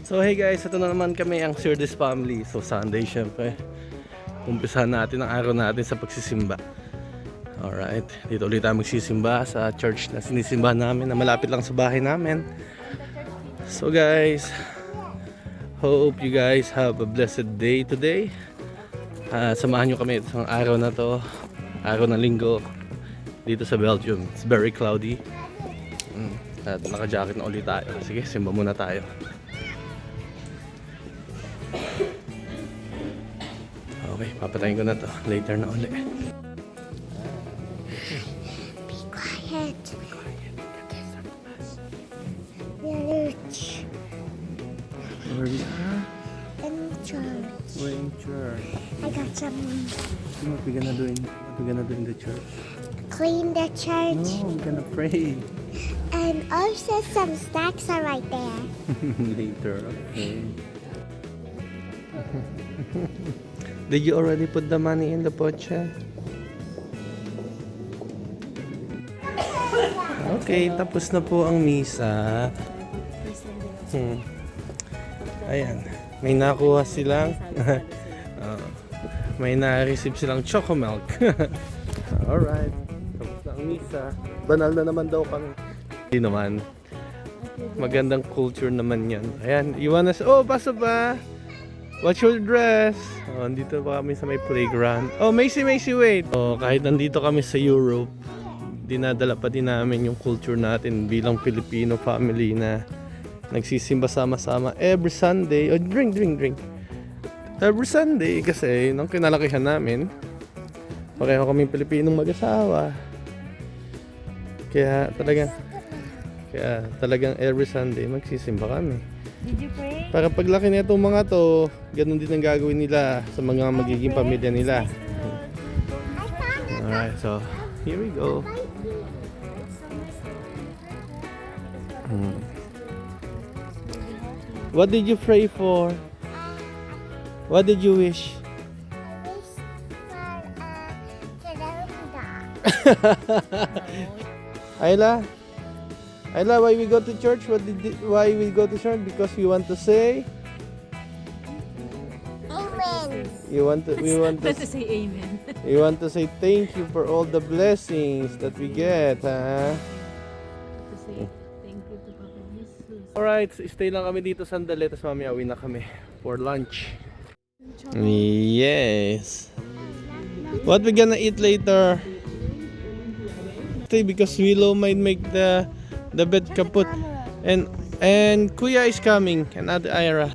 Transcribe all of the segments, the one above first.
So hey guys, ito na naman kami ang Sirdes family. So Sunday syempre. Umpisahan natin ang araw natin sa pagsisimba. Alright, dito ulit tayo magsisimba sa church na sinisimba namin na malapit lang sa bahay namin. So guys, hope you guys have a blessed day today. Ah, samahan nyo kami sa araw na to, araw ng linggo dito sa Belgium. It's very cloudy. Mm, at naka-jacket na ulit tayo. Sige, simba muna tayo. Papatayin ko na to. Later na uli. Be quiet. Village Where we are? and church. We're in church. I got some What we gonna do in, what we gonna do in the church? clean the church No, we're gonna pray. and also some snacks are right there. Later, okay. Did you already put the money in the poche? Okay, tapos na po ang misa. Hmm. Ayan. May nakuha silang Oo. may na-receive silang choco milk. Alright. Tapos na ang misa. Banal na naman daw kami. Hindi naman. Magandang culture naman yan. Ayan, iwan na. Oh, paso ba? What's your dress? Oh, andito pa kami sa may playground. Oh, Macy, Macy, wait! Oh, kahit nandito kami sa Europe, dinadala pa din namin yung culture natin bilang Filipino family na nagsisimba sama-sama every Sunday. Oh, drink, drink, drink. Every Sunday kasi nung kinalakihan namin, pareho kami Pilipinong mag-asawa. Kaya talagang kaya talagang every Sunday magsisimba kami. Did you pray? Para paglaki na itong mga to, ganun din ang gagawin nila sa mga magiging pamilya nila. Alright, so here we go. Hmm. What did you pray for? What did you wish? I? Ayla, why we go to church? What did why we go to church? Because we want to say Amen. you want to we want to to say amen. we want to say thank you for all the blessings that we get, ha? to say thank you to Papa Jesus. Alright, stay lang kami dito sandali tapos mamaya uwi na kami for lunch. Yes. What we gonna eat later? Stay because Willow might make the the bed kaput. And and Kuya is coming and Ate Ira.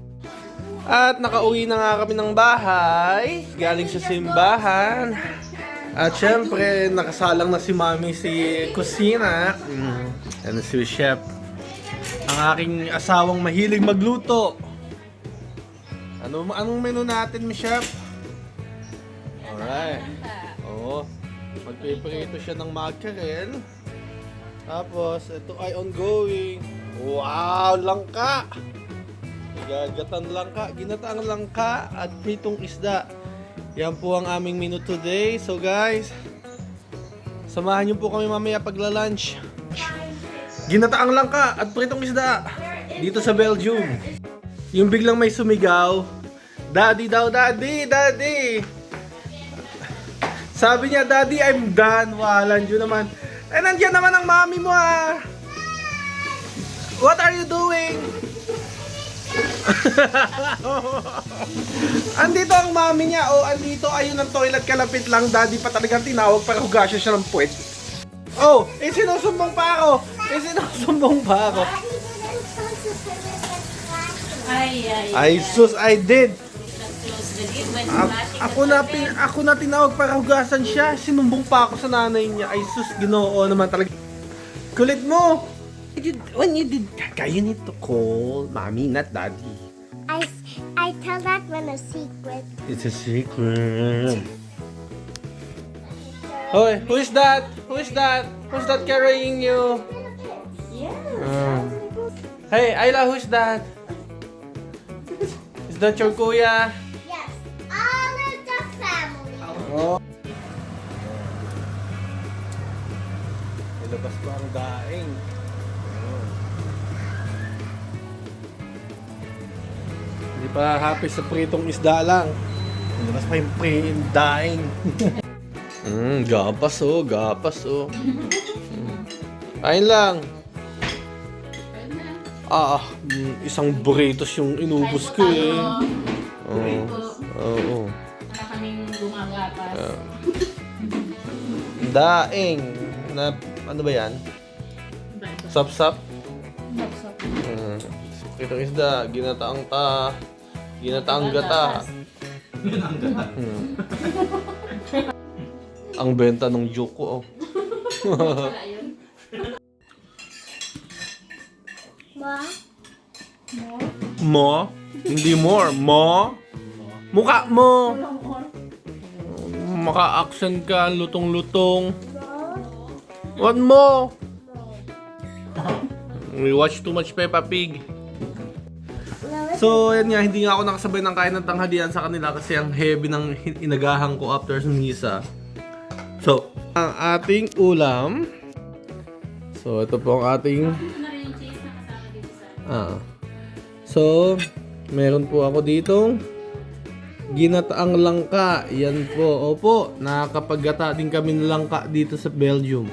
At nakauwi na nga kami ng bahay, galing sa simbahan. At syempre, nakasalang na si Mami si Kusina. Mm. And si Chef. Ang aking asawang mahilig magluto. Ano anong menu natin, mi Chef? Alright. Oo. Magpiprito siya ng mackerel. Tapos, ito ay ongoing. Wow, langka! Gagatan langka, ginataang langka at pritong isda. Yan po ang aming menu today. So guys, samahan niyo po kami mamaya pagla-lunch. Ginataang langka at pritong isda dito sa Belgium. Yung biglang may sumigaw, Daddy daw, Daddy, Daddy! Sabi niya, Daddy, I'm done. Walan yun naman. Eh, nandiyan naman ang mami mo ah. What are you doing? andito ang mami niya. Oh, andito. Ayun ang toilet kalapit lang. Daddy pa talagang tinawag para hugasya siya ng puwet. Oh, eh sinusumbong pa ako. Eh sinusumbong pa ako. Ay, ay, Ay, sus, I did. A- ako na pin, ako na tinawag para hugasan siya. Sinumbong pa ako sa nanay niya. Ay sus, ginoo naman talaga. Kulit mo. You did- When you did, you need to call mommy, not daddy. I, I tell that one a secret. It's a secret. Hoy, who is that? Who is that? Who's that carrying you? Yeah. Hey, Ayla, who's that? Is that your kuya? Ilabas ko ang daing. Hindi pa happy sa pritong isda lang. Hindi pa yung pre-daing. mm, gapas oh, gapas oh. Mm. Kain lang. Ah, mm, isang burritos yung inubos ko eh. Oo. Oo. Wala kaming gumagapas. Daing. Na, ano ba yan? Sap-sap? Sapsap. Mm. Pritong isda, ginataang ta. Ginataang gata. Hmm. Ang benta ng joke ko oh. Ma? Mo? Hindi more. Mo? Mukha mo! Maka-accent ka, lutong-lutong. What mo? We watch too much Peppa Pig. So, yan nga, hindi nga ako nakasabay ng kain ng tanghalian sa kanila kasi ang heavy ng inagahan ko after sa misa. So, ang ating ulam. So, ito po ang ating Ah. So, meron po ako ditong ginataang langka. Yan po. Opo, nakakapaggata din kami ng langka dito sa Belgium.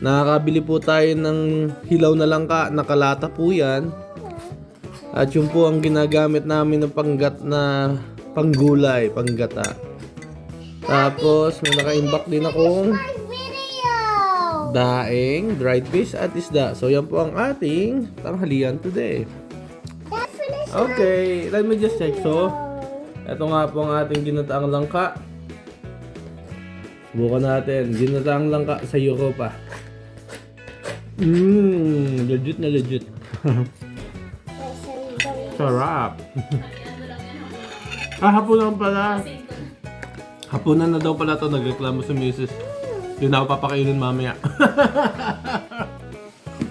Nakakabili po tayo ng hilaw na langka. Nakalata po yan. At yun po ang ginagamit namin ng panggat na panggulay, panggata. Tapos, may naka-imbak din akong daing, dried fish at isda. So, yan po ang ating tanghalian today. Okay, let me just check. So, ito nga po ang ating ginataang langka. Subukan natin. Ginataang langka sa Europa. Mmm, legit na legit. Sarap. ah, hapunan pala. Hapunan na daw pala to nagreklamo sa misis. Na ako papakainin mamaya.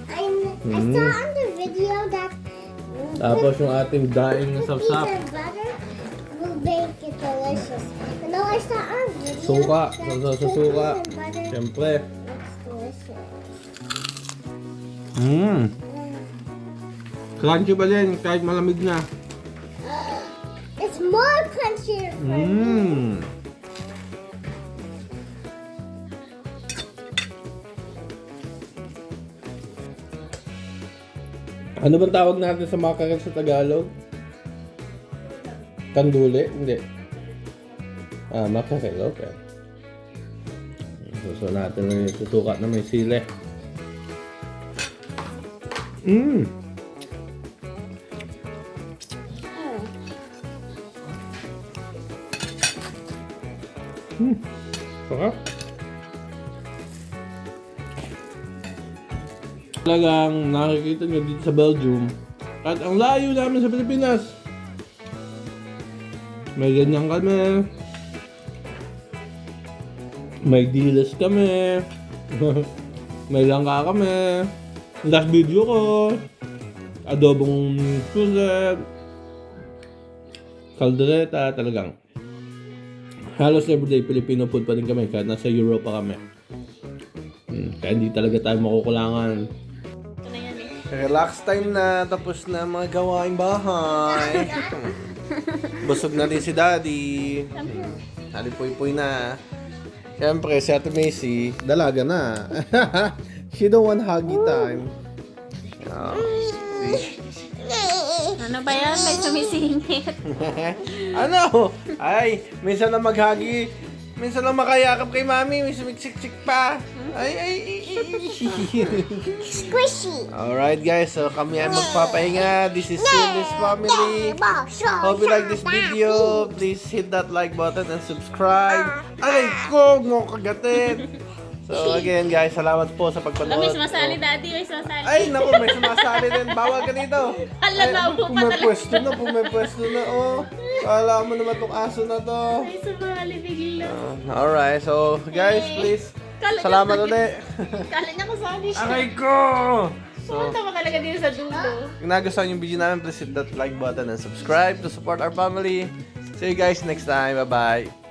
I'm, I saw on the video that Tapos yung ating daing na sapsap. butter will make it delicious. No, I saw on video Suka. that Sa, suka. butter Siyempre. Mmm. Crunchy pa din kahit malamig na. It's more crunchier for. Mmm. Ano bang tawag natin sa makarel sa Tagalog? Kanduli? Hindi. Ah, makarel. Okay. Gusto natin na yung tutuka na may sili. Mmm. Sarap. Talagang nakikita nyo dito sa Belgium. At ang layo namin sa Pilipinas. May ganyan kami. May dilas kami. May langka kami. Last video ko. Adobong puset. Caldereta talagang. Halos everyday Filipino food pa din kami kahit nasa Europe pa kami. Hmm, kaya hindi talaga tayo makukulangan. Ito na yan eh. Relax time na, tapos na mga gawaing bahay. Busog na din si Daddy. Halipoy-poy na. Siyempre, si Ate Macy, dalaga na. She don't want huggy time. See? Ano ba yan? May sumisingit. ano? Ay, minsan na maghagi. Minsan lang makayakap kay mami, may sumiksik-sik pa. Ay, ay, ay, ay. Squishy. Alright guys, so kami ay magpapahinga. This is Silvis Family. Hope you like this video. Please hit that like button and subscribe. Ay, ko, mo kagatin. So again guys, salamat po sa pagpanood. may sumasali, daddy. May sumasali. Ay, naku, may sumasali din. Bawal ka dito. Ala, Ay, naupo pa Pumepwesto na, pumepwesto na, oh. Kala mo naman tong aso na to. May sumali bigla. Uh, alright, so guys, please. Kala Salamat ulit. Kala niya kasali siya. Aray ko! So, Pumunta pa talaga dito sa dulo. Kung nagustuhan yung video namin, please hit that like button and subscribe to support our family. See you guys next time. Bye-bye.